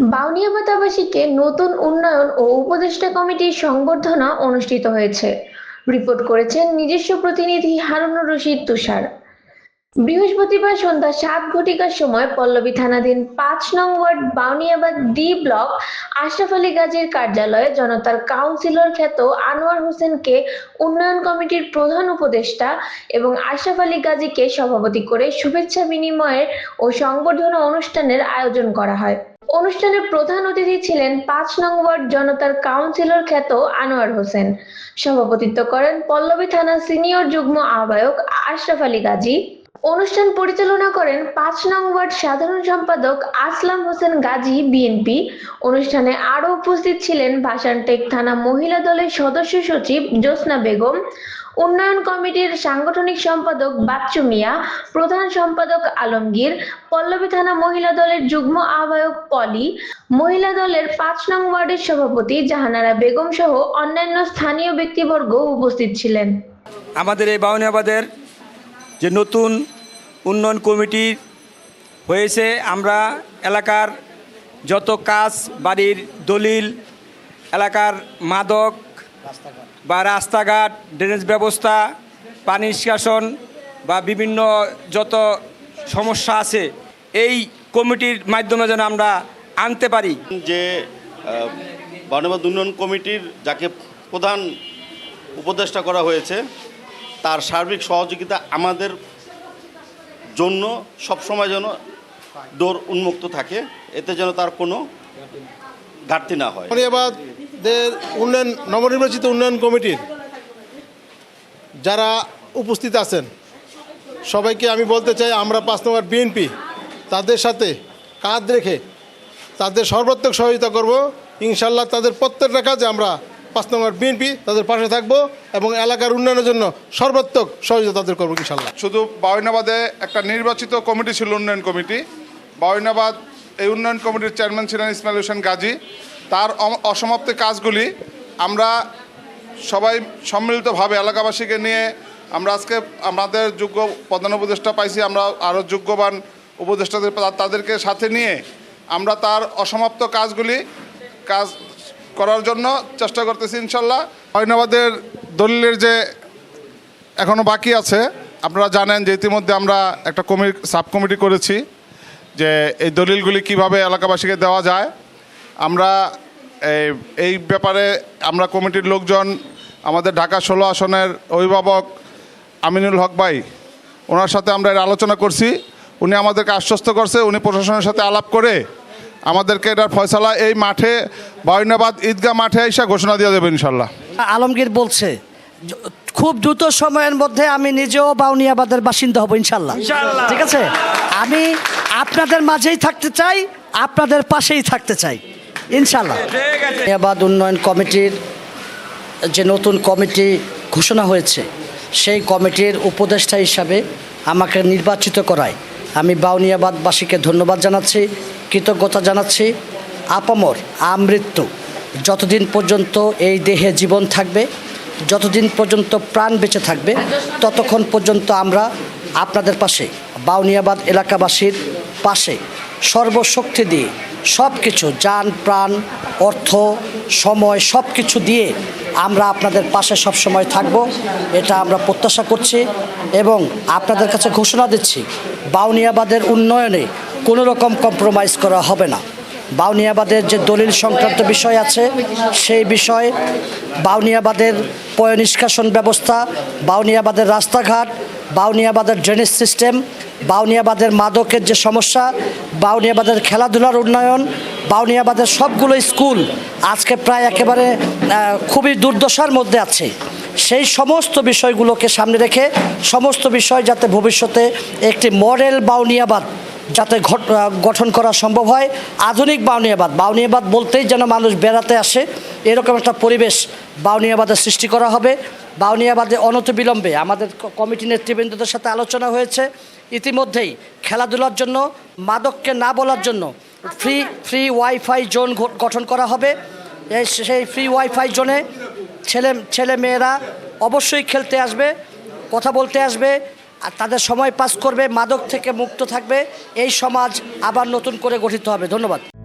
বাউনিয়াবাতাবাসীকে নতুন উন্নয়ন ও উপদেষ্টা কমিটির সংবর্ধনা অনুষ্ঠিত হয়েছে। রিপোর্ট করেছেন নিজস্ব প্রতিনিধি হারুনুর রশিদ তুষার। বৃহস্পতিবার সন্ধ্যা সাত ঘটিকার সময় পল্লবী থানাধীন পাঁচ নং ward Bauniabad D block Ashraf Ali গাজীর কার্যালয়ে জনতার কাউন্সিলর খ্যাত আনোয়ার হোসেনকে উন্নয়ন কমিটির প্রধান উপদেষ্টা এবং আশরাফ আলী গাজীকে সভাপতি করে শুভেচ্ছা বিনিময়ের ও সংবর্ধনা অনুষ্ঠানের আয়োজন করা হয়। অনুষ্ঠানের প্রধান অতিথি ছিলেন পাঁচ নং ওয়ার্ড জনতার কাউন্সিলর খ্যাত আনোয়ার হোসেন। সভাপতিত্ব করেন পল্লবী থানা সিনিয়র যুগ্ম আহ্বায়ক আশরাফ আলী গাজী। অনুষ্ঠান পরিচালনা করেন পাঁচ নং ওয়ার্ড সাধারণ সম্পাদক আসলাম হোসেন গাজী, বিএনপি। অনুষ্ঠানে আরও উপস্থিত ছিলেন ভাসানটেক থানা মহিলা দলের সদস্য সচিব জ্যোৎস্না বেগম। উন্নয়ন কমিটির সাংগঠনিক সম্পাদক বাচ্চু মিয়া, প্রধান সম্পাদক আলমগীর, পল্লবী থানা মহিলা দলের যুগ্ম আহ্বায়ক পলি, মহিলা দলের পাঁচ নং ওয়ার্ডের সভাপতি জাহানারা বেগম সহ অন্যান্য স্থানীয় ব্যক্তিবর্গ উপস্থিত ছিলেন। আমাদের এই বাউনিয়াবাদের যে নতুন উন্নয়ন কমিটি হয়েছে, আমরা এলাকার যত কাজ, বাড়ির দলিল, এলাকার মাদক বা রাস্তাঘাট ড্রেনেজ ব্যবস্থা পানি নিষ্কাশন বা বিভিন্ন যত সমস্যা আছে এই কমিটির মাধ্যমে যেন আমরা আনতে পারি। যে বানবাদ উন্নয়ন কমিটির যাকে প্রধান উপদেষ্টা করা হয়েছে তার সার্বিক সহযোগিতা আমাদের জন্য সবসময় যেন দৌড় উন্মুক্ত থাকে এতে যেন তার কোনো ঘাটতি না হয়। ধন্যবাদের উন্নয়ন, নবনির্বাচিত উন্নয়ন কমিটির যারা উপস্থিত আছেন, সবাইকে আমি বলতে চাই, আমরা পাঁচ নম্বর বিএনপি তাদের সাথে কাঁধ রেখে তাদের সর্বাত্মক সহযোগিতা করব। ইনশাল্লাহ তাদের প্রত্যেকটা কাজে আমরা পাঁচ নম্বর বিএনপি তাদের পাশে থাকব এবং এলাকার উন্নয়নের জন্য সর্বাত্মক সহযোগিতা তাদের করব ইনশাল্লাহ শুধু বাউনাবাদে একটা নির্বাচিত কমিটি ছিল, উন্নয়ন কমিটি। বাউনাবাদ এই উন্নয়ন কমিটির চেয়ারম্যান ছিলেন ইসমাইল হোসেন গাজী। তার অসমাপ্ত কাজগুলি আমরা সবাই সম্মিলিতভাবে এলাকাবাসীকে নিয়ে আমরা আজকে আমাদের যোগ্য প্রধান উপদেষ্টা পাইছি, আমরা আরও যোগ্যবান উপদেষ্টাদের তাদেরকে সাথে নিয়ে আমরা তার অসমাপ্ত কাজগুলি কাজ করার জন্য চেষ্টা করতেছি ইনশাল্লাহ। বাউনাবাদের দলিলের যে এখনও বাকি আছে, আপনারা জানেন যে ইতিমধ্যে আমরা একটা কমি সাব কমিটি করেছি। যে এই দলিলগুলি কীভাবে এলাকাবাসীকে দেওয়া যায় আমরা এই- এই ব্যাপারে আমরা কমিটির লোকজন আমাদের ঢাকা ষোলো আসনের অভিভাবক আমিনুল হক ভাই ওনার সাথে আমরা এর আলোচনা করছি। উনি আমাদেরকে আশ্বস্ত করছে উনি প্রশাসনের সাথে আলাপ করে আমাদেরকে এটার ফয়সালা এই মাঠে বায়নাবাদ ঈদগাহ মাঠে এসে ঘোষণা দিয়ে দেবে ইনশাল্লাহ আলমগীর বলছে খুব দ্রুত সময়ের মধ্যে আমি নিজেও বাউনিয়াবাদের বাসিন্দা হব ইনশাল্লাহ ঠিক আছে? আমি আপনাদের মাঝেই থাকতে চাই, আপনাদের পাশেই থাকতে চাই। ইনশাল্লাহ বাউনিয়াবাদ উন্নয়ন কমিটির যে নতুন কমিটি ঘোষণা হয়েছে, সেই কমিটির উপদেষ্টা হিসাবে আমাকে নির্বাচিত করায়। আমি বাউনিয়াবাদবাসীকে ধন্যবাদ জানাচ্ছি, কৃতজ্ঞতা জানাচ্ছি। আপামর আমৃত্যু, যতদিন পর্যন্ত এই দেহে জীবন থাকবে, যতদিন পর্যন্ত প্রাণ বেঁচে থাকবে, ততক্ষণ পর্যন্ত আমরা আপনাদের পাশে বাউনিয়াবাদ এলাকাবাসীর পাশে সর্বশক্তি দিয়ে সব কিছু যান, প্রাণ, অর্থ, সময় সব কিছু দিয়ে আমরা আপনাদের পাশে সব সময় থাকব। এটা আমরা প্রত্যাশা করছি এবং আপনাদের কাছে ঘোষণা দিচ্ছি, বাউনিয়াবাদের উন্নয়নে কোনো রকম কম্প্রোমাইজ করা হবে না। বাউনিয়াবাদের যে দলিল সংক্রান্ত বিষয় আছে, সেই বিষয়ে বাউনিয়াবাদের পয় নিষ্কাশন ব্যবস্থা, বাউনিয়াবাদের রাস্তাঘাট বাউনিয়াবাদের ড্রেনেজ সিস্টেম বাউনিয়াবাদের মাদকের যে সমস্যা, বাউনিয়াবাদের খেলাধুলার উন্নয়ন, বাউনিয়াবাদের সবগুলো স্কুল আজকে প্রায় একেবারে খুবই দুর্দশার মধ্যে আছে। সেই সমস্ত বিষয়গুলোকে সামনে রেখে, সমস্ত বিষয় যাতে ভবিষ্যতে একটি মডেল বাউনিয়াবাদ যাতে গঠন করা সম্ভব হয়। আধুনিক বাউনিয়াবাদ। বাউনিয়াবাদ বলতেই যেন মানুষ বেড়াতে আসে। এরকম একটা পরিবেশ বাউনিয়াবাদের সৃষ্টি করা হবে। বাউনিয়াবাদে অনতিবিলম্বে আমাদের কমিটি নেতৃবৃন্দদের সাথে আলোচনা হয়েছে। ইতিমধ্যেই খেলাধুলার জন্য, মাদককে না বলার জন্য ফ্রি ফ্রি ওয়াইফাই জোন গঠন করা হবে। এই সেই ফ্রি ওয়াইফাই জোনে ছেলে ছেলে মেয়েরা অবশ্যই খেলতে আসবে, কথা বলতে আসবে। আর তাদের সময় পাস করবে, মাদক থেকে মুক্ত থাকবে। এই সমাজ আবার নতুন করে গঠিত হবে। ধন্যবাদ।